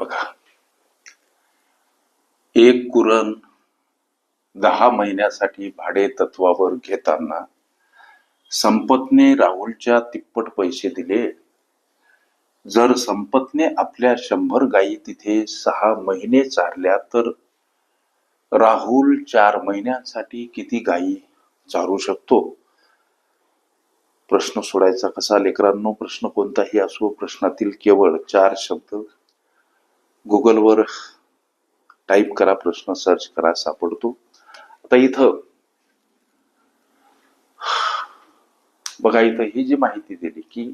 बघा. एक कुरण दहा महिन्यासाठी भाडे तत्वावर घेताना संपतने राहुलच्या तिप्पट पैसे दिले. जर संपतने आपल्या शंभर गायी तिथे सहा महिने चारल्या तर राहुल चार महिन्यांसाठी किती गायी चारू शकतो? प्रश्न सोडायचा कसा? लेकरांनो प्रश्न कोणताही असो प्रश्नातील केवळ चार शब्द गुगलवर टाईप करा प्रश्न सर्च करा सापडतो. आता इथं बघा इथं ही जी माहिती दिली की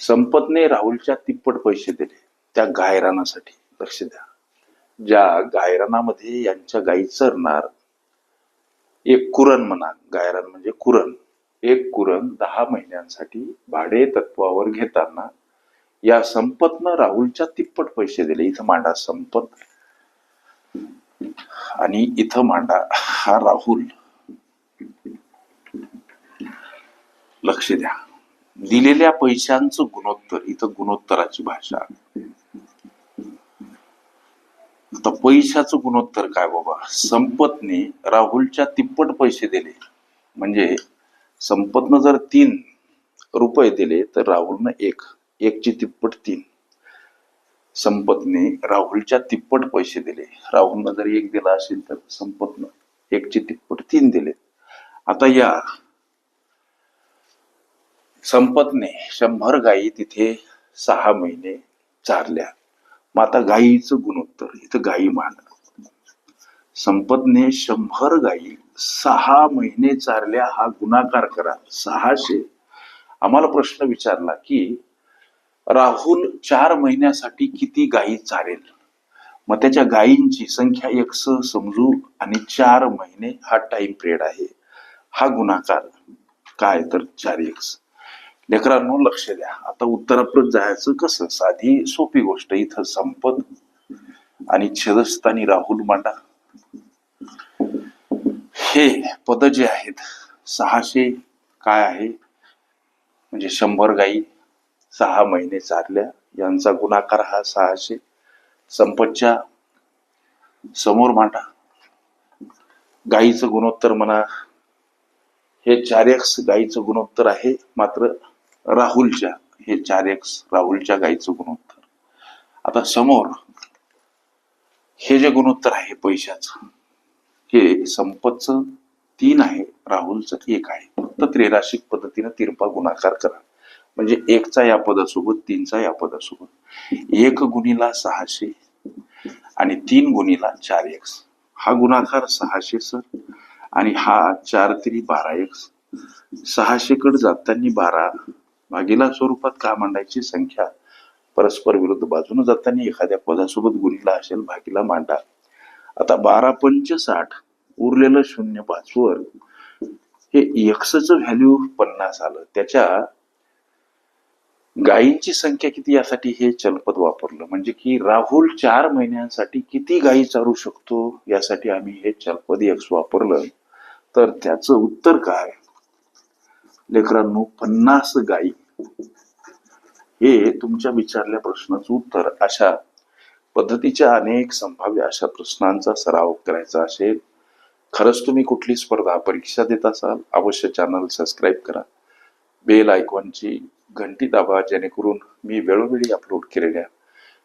संपतने राहुलच्या तिप्पट पैसे दिले त्या गायरानासाठी. लक्ष द्या. ज्या गायरानामध्ये यांच्या गायी चरणार एक कुरण म्हणा. गायरान म्हणजे कुरण. एक कुरण दहा महिन्यांसाठी भाडे तत्वावर घेताना या संपतनं राहुलच्या तिप्पट पैसे दिले. इथं मांडा संपत. आणि इथं मांडा हा राहुल. लक्ष द्या. दिलेल्या पैशांचं गुणोत्तर इथं गुणोत्तराची भाषा आता पैशाचं गुणोत्तर काय बाबा? संपतने राहुलच्या तिप्पट पैसे दिले. म्हणजे संपतनं जर तीन रुपये दिले तर राहुलनं एक. एकची तिप्पट तीन. संपतने राहुलच्या तिप्पट पैसे दिले. राहुलनं जर एक दिला असेल तर संपतनं एकची तिप्पट तीन दिले आता या. संपतने शंभर गायी तिथे सहा महिने चारल्या. मग आता गायीचं गुणोत्तर इथं गायी मान संपतने शंभर गायी सहा महिने चारल्या हा गुणाकार करा. सहाशे. आम्हाला प्रश्न विचारला की राहुल चार महिन्यासाठी किती गायी चारेल? मग त्याच्या गायींची संख्या एकस समजू आणि चार महिने हा टाइम पिरियड आहे. हा गुणाकार काय? तर चार एक्स लेकरांनो लक्ष द्या. आता उत्तराप्रत जायचं कसं? साधी सोपी गोष्ट. इथं संपत आणि छेदस्थानी राहुल मांडा. हे पद जे आहेत सहाशे काय आहे? म्हणजे शंभर गायी. सहा महिने चारल्या यांचा गुणाकार हा सहाशे संपतच्या समोर मांडा. गायीचं गुणोत्तर म्हणा हे चार एक्स गायीचं गुणोत्तर आहे मात्र राहुलच्या हे चार एक्स राहुलच्या गायीचं गुणोत्तर. आता समोर हे जे गुणोत्तर आहे पैशाचं हे संपतचं तीन आहे राहुलचं एक आहे. फक्त त्रेराशिक पद्धतीनं तिरपा गुणाकार करा. म्हणजे एकचा या पदासोबत तीनचा या पदासोबत. एक गुणीला सहाशे आणि तीन गुणीला चार एक्स हा गुणाकार सहाशे सर. आणि हा चार तरी बारा एक्स सहाशे कड जाताना बारा भागीला स्वरूपात का मांडायची संख्या? परस्पर विरुद्ध बाजूने जाताना एखाद्या पदासोबत गुणीला असेल भागीला मांडा. आता बारा पंच साठ उरलेलं शून्य पाचवर हे एक्सच व्हॅल्यू पन्नास आलं. त्याच्या गायींची संख्या किती यासाठी हे चलपद वापरलं? म्हणजे की राहुल चार महिन्यांसाठी किती गायी चारू शकतो यासाठी आम्ही हे चलपद एक्स वापरलं? तर त्याचं उत्तर काय? लेकरांनो पन्नास गायी. हे तुमच्या विचारल्या प्रश्नाचं उत्तर. अशा पद्धतीच्या अनेक संभाव्य अशा प्रश्नांचा सराव करायचा असेल. खरंच तुम्ही कुठली स्पर्धा परीक्षा देत असाल? अवश्य चॅनल सबस्क्राईब करा. बेल आयकॉनची घंटी दाबा जेणेकरून मी वेळोवेळी अपलोड केलेल्या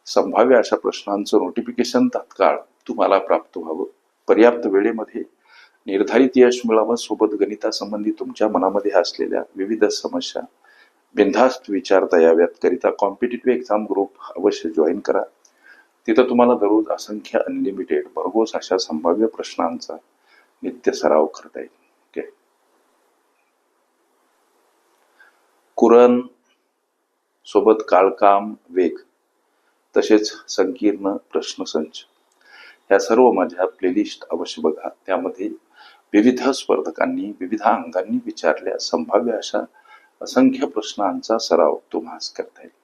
संभाव्य अशा प्रश्नांचं नोटिफिकेशन तात्काळ तुम्हाला प्राप्त व्हावं. पर्याप्त वेळेमध्ये निर्धारित यश मिळावं. सोबत गणितासंबंधी तुमच्या मनामध्ये असलेल्या विविध समस्या बिनधास्त विचारता याव्यात करिता कॉम्पिटेटिव्ह एक्झाम ग्रुप अवश्य जॉईन करा. तिथं तुम्हाला दररोज असंख्य अनलिमिटेड भरघोस अशा संभाव्य प्रश्नांचा नित्य सराव करता येईल. ओके कुरण सोबत काळकाम वेग तसेच संकीर्ण प्रश्नसंच. ह्या सर्व माझ्या प्लेलिस्ट अवश्य बघा. त्यामध्ये विविध स्पर्धकांनी विविध अंगांनी विचारल्या संभाव्य अशा असंख्य प्रश्नांचा सराव तुम्हाला करता येईल.